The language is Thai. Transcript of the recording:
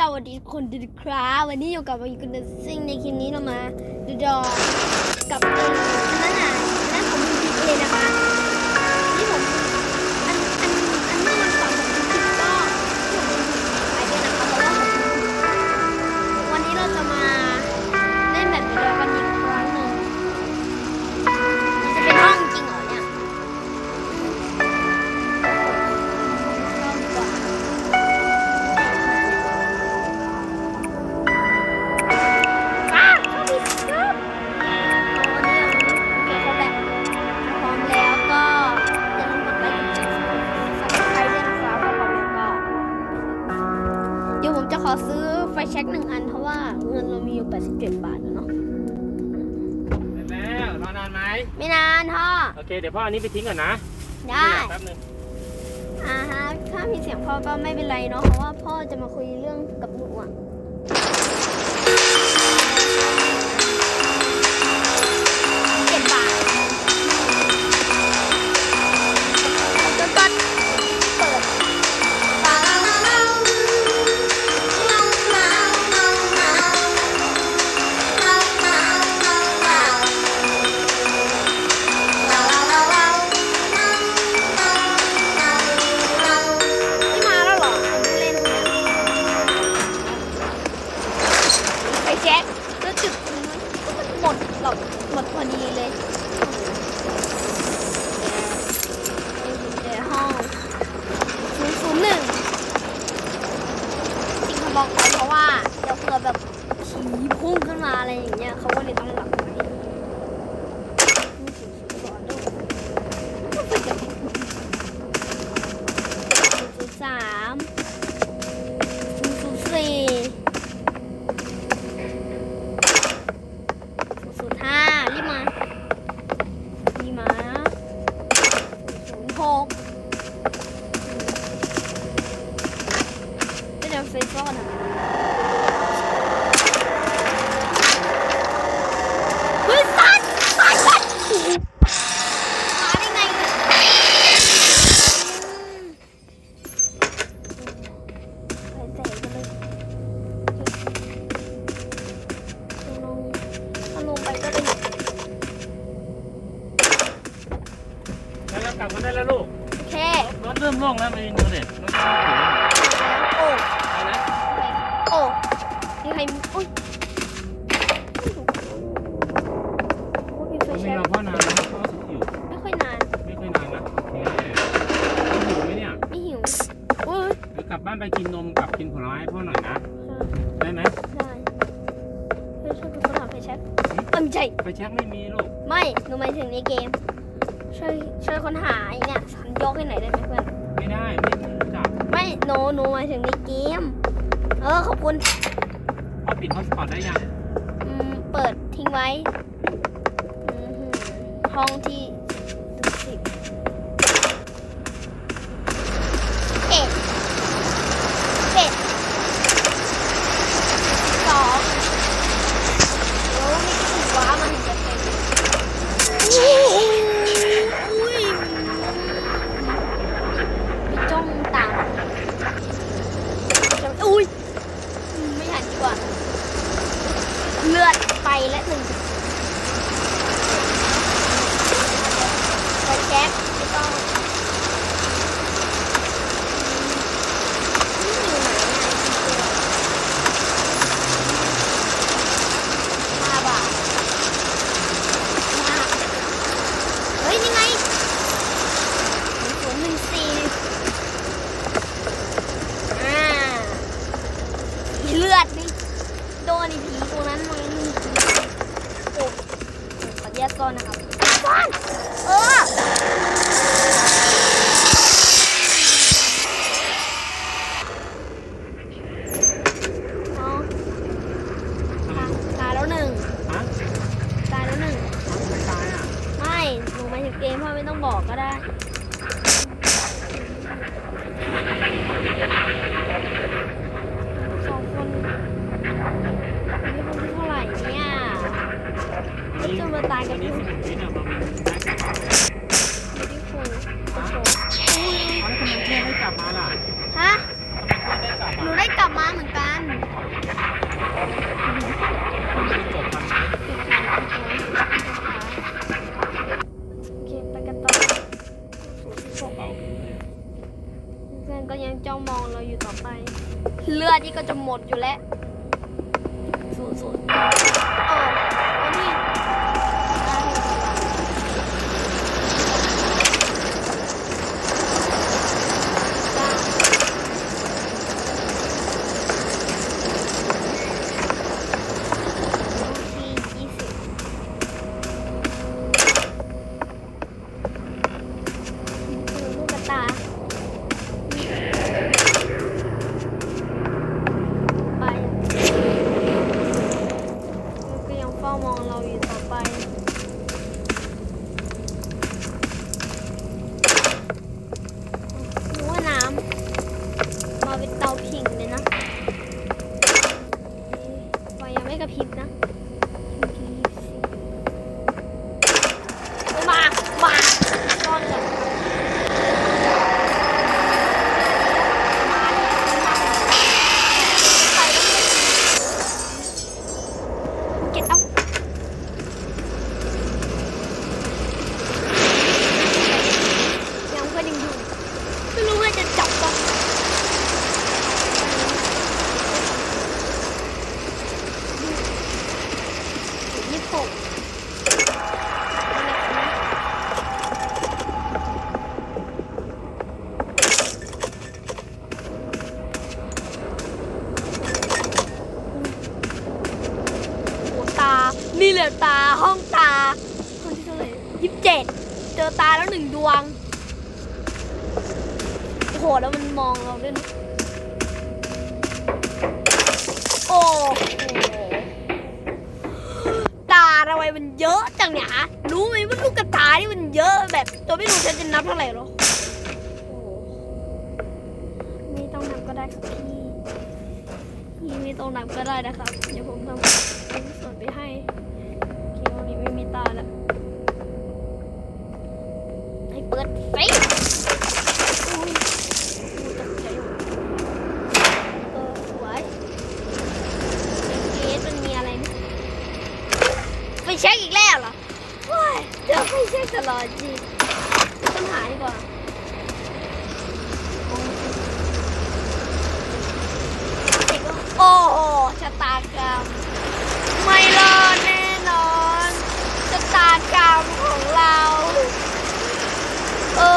สวัสดีคนดูครับวันนี้อยู่กับอีกคนซิ่งในคลิปนี้เรามาดูดอกับนั่นน่ะนั่นผมผิดเลยนะคะ ว่าเงินเรามีอยู่ 87 บาทแล้วเนาะเสร็จแล้วรอนานไหมไม่นานพ่อโอเคเดี๋ยวพ่ออันนี้ไปทิ้งก่อนนะได้แป๊บนึงอ่าฮะถ้ามีเสียงพ่อก็ไม่เป็นไรเนาะเพราะว่าพ่อจะมาคุยเรื่องกับหนูอะ อกห แล้วเรากลับมาได้แล้วลูก โอเครถเริ่มโล่งแล้วมาดูเด็ดรถเริ่มถึงโอ้เอานะโอ้มีใครอุ้ยโอ้ยมีไฟไม่แช็กเราพ่อนานนะพ่อสุกอยู่ไม่ค่อยนาน ไม่ค่อยนานนะโอเคหิวไหมเนี่ยไม่หิวอุ้ยเดี๋ยวกลับบ้านไปกินนมกับกินผลไม้ให้พ่อหน่อยนะ ได้ไหมได้เฮ้ยช่วยเป็นคนทำไฟแช็กเอ้ยไม่ใช่ไปเช็คไม่มีลูก ไม่ หนูหมายถึงในเกม ช่วยช่วยคนหาไอ้เนี่ยสันยกให้ไหนอยได้ไหมเพื่อน ไม่ได้ไม่รู้จักไม่หนูหนูหมายถึงในเกม เออ ขอบคุณพ่อปิดฮอตสปอตได้ยังอืม เปิดทิ้งไว้อือหือห้องที่ ซ่อนนะครับซ่อนเออ จะมาตายกันทุกคนฮะหนูได้กลับมาเหมือนกันก็ยังจ้องมองเราอยู่ต่อไป เลือดที่ก็จะหมดอยู่แล้ว มา มาซ่อนกันมาเลยมาไปแล้วเก็ตเอายังก็ยังอยู่ ไม่รู้ว่าจะจับต้องยี่สิบหกโอ้ตา นี่แหละตา ห้องตา ห้องที่เท่าไหร่ยี่สิบเจ็ด เจอตาแล้ วงโอ้โหแล้วมันมองเราด้วยนะโอ้โหตาทำไมมันเยอะจังเนี่ยฮะรู้ไหมว่าลูกกระตานี่มันเยอะแบบตัวไม่รู้ฉันจะนับเท่าไหร่หรอไม่ต้องนับก็ได้ครับพี่พี่ไม่ต้องนับก็ได้นะครับ เดี๋ยวผมทำส่วนไปให้โอเควันนี้ไม่มีตาแล้วให้เปิดไฟอุ้ยตกใจหมดเออสวยในเกสมันมีอะไรไหม ไป เช็คอีกแล้วเหรอโอ้ยเดี๋ยวไปเช็คตลอดจริงต้องหายกว่าโอ้โหชะตากรรมไม่รอดแน่นอนชะตากรรมของเราโอ้